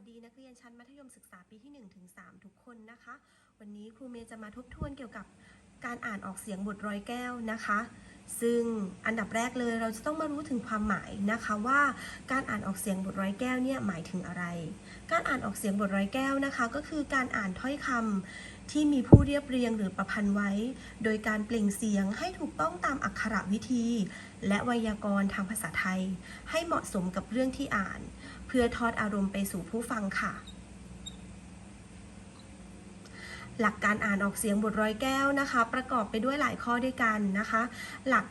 สดีนักเรียนชั้นมัธยมศึกษาปีที่1ถึง3ทุกคนนะคะ วันนี้ครูเมย์จะมาทบทวนเกี่ยวกับการอ่านออกเสียงบทร้อยแก้วนะคะ ซึ่งอันดับแรกเลยเราจะต้องมารู้ถึงความหมายนะคะว่าการอ่านออกเสียงบทร้อยแก้วเนี่ยหมายถึงอะไร การอ่านออกเสียงบทร้อยแก้วนะคะ ก็คือการอ่านถ้อยคำที่มีผู้เรียบเรียงหรือประพันธ์ไว้ โดยการเปล่งเสียงให้ถูกต้องตามอักขระวิธี และไวยากรณ์ทางภาษาไทย ให้เหมาะสมกับเรื่องที่อ่าน เพื่อทอดอารมณ์ไปสู่ผู้ฟังค่ะ หลักการอ่านออกเสียงบทร้อยแก้วนะคะ ประกอบไปด้วยหลายข้อด้วยกันนะคะ หลัก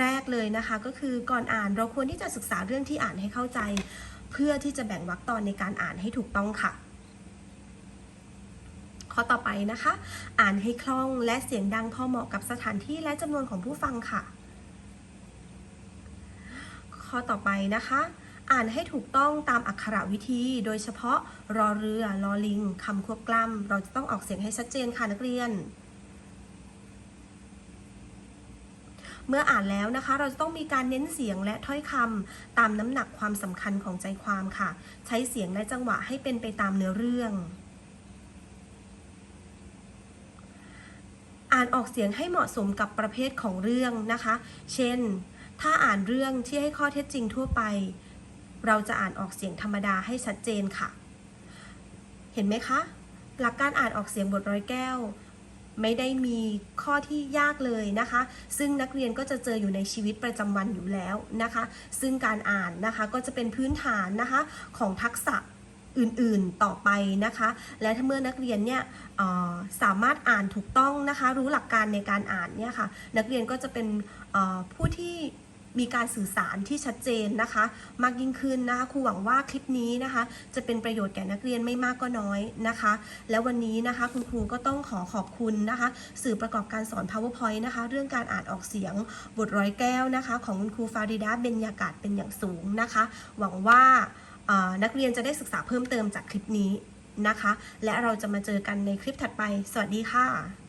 แรกเลยนะคะ ก็คือก่อนอ่านเราควรที่จะศึกษาเรื่องที่อ่านให้เข้าใจ เพื่อที่จะแบ่งวรรคตอนในการอ่านให้ถูกต้องค่ะ ข้อต่อไปนะคะ อ่านให้คล่องและเสียงดังพอเหมาะกับสถานที่และจำนวนของผู้ฟังค่ะ ข้อต่อไปนะคะ อ่านให้ถูกต้องตามอักขระวิธี โดยเฉพาะรอเรือลอลิงคำควบกล้ำเราจะต้องออกเสียงให้ชัดเจนค่ะนักเรียน เมื่ออ่านแล้วนะคะ เราจะต้องมีการเน้นเสียงและถ้อยคำตามน้ำหนักความสำคัญของใจความค่ะ ใช้เสียงและจังหวะให้เป็นไปตามเนื้อเรื่องอ่านออกเสียงให้เหมาะสมกับประเภทของเรื่องนะคะ เช่น ถ้าอ่านเรื่องที่ให้ข้อเท็จจริงทั่วไป เราจะอ่านออกเสียงธรรมดาให้ชัดเจนค่ะ เห็นไหมคะ หลักการอ่านออกเสียงบทร้อยแก้ว ไม่ได้มีข้อที่ยากเลยนะคะ ซึ่งนักเรียนก็จะเจออยู่ในชีวิตประจำวันอยู่แล้วนะคะ ซึ่งการอ่านนะคะก็จะเป็นพื้นฐานนะคะของทักษะอื่นๆต่อไปนะคะ และถ้าเมื่อนักเรียนเนี่ยสามารถอ่านถูกต้องนะคะ รู้หลักการในการอ่านเนี่ยค่ะ นักเรียนก็จะเป็นผู้ที่ มีการสื่อสารที่ชัดเจนนะคะ มากยิ่งขึ้นนะคะครูหวังว่าคลิปนี้นะคะ จะเป็นประโยชน์แก่นักเรียนไม่มากก็น้อยนะคะ และวันนี้นะคะคุณครูก็ต้องขอขอบคุณนะคะ สื่อประกอบการสอน powerpoint นะคะ เรื่องการอ่านออกเสียงบทร้อยแก้วนะคะ ของคุณครูฟาริดาเบญญากาศเป็นอย่างสูงนะคะ หวังว่านักเรียนจะได้ศึกษาเพิ่มเติมจากคลิปนี้นะคะ และเราจะมาเจอกันในคลิปถัดไป สวัสดีค่ะ